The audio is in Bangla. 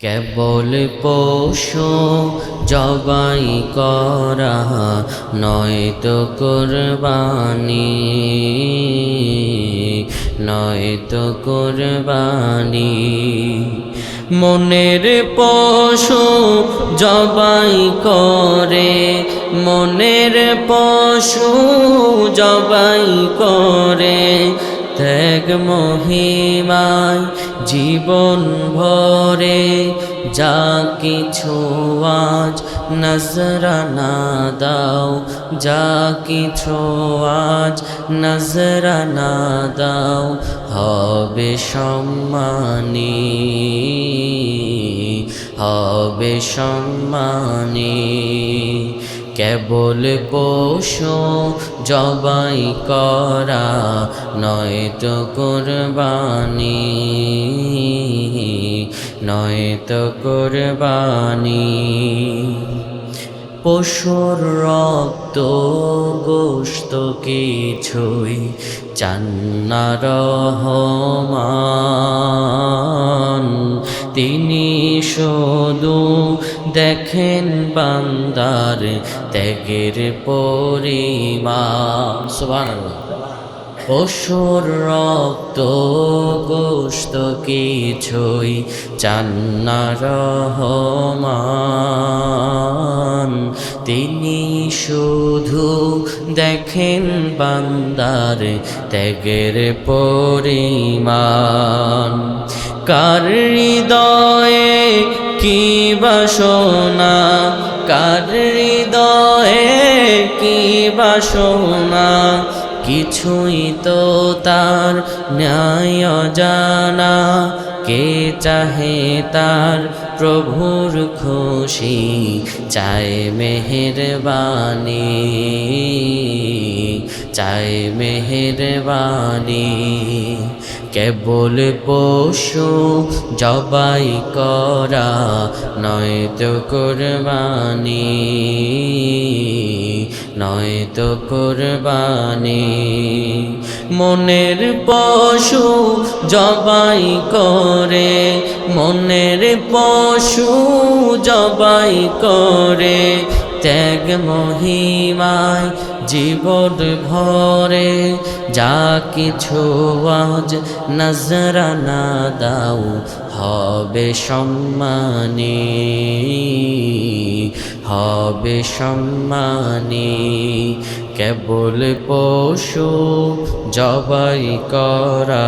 কেবল পশু জবাই করা নয় তো কোরবানি, নয় তো কোরবানি। মনের পশু জবাই করে, মনের পশু জবাই করে। ত্যাগ মহিমায় জীবন ভরে যা কিছু আজ নজরানা দাও, যা কিছু আজ নজরানা দাও, হবে সম্মানী হবে সম্মানী। কেবল পশু জবাই করা নয় তো কোরবানি, নয় তো কোরবানি। পশুর রক্ত গোস্ত কিছুই চান্না রহমান। তিনি দেখেন বান্দার ত্যাগের পরিমা সুবহানাল্লাহ। পশুর রক্ত গোস্ত কিছুই চান্না রহমান। তিনি শুধু দেখেন বান্দার ত্যাগের পরিমাণ। কার হৃদয়ে কি বাসনা কার হৃদয়ে কি বাসনা কিছুই তো তার ন্যায় জানা কে চাহে তার প্রভুর খুশি? চায় মেহেরবানি। চায় মেহেরবানি। কেবল পশু জবাই করা নয় তো কোরবানি। নয় তো কোরবানি। মনের পশু জবাই করে, মনের পশু জবাই করে, ত্যাগ মহিমায় জীবন ভরে। যা কিছু আজ নজরানা দাও, হবে সম্মানী। হবে সম্মানী কেবল পশু জবাই করা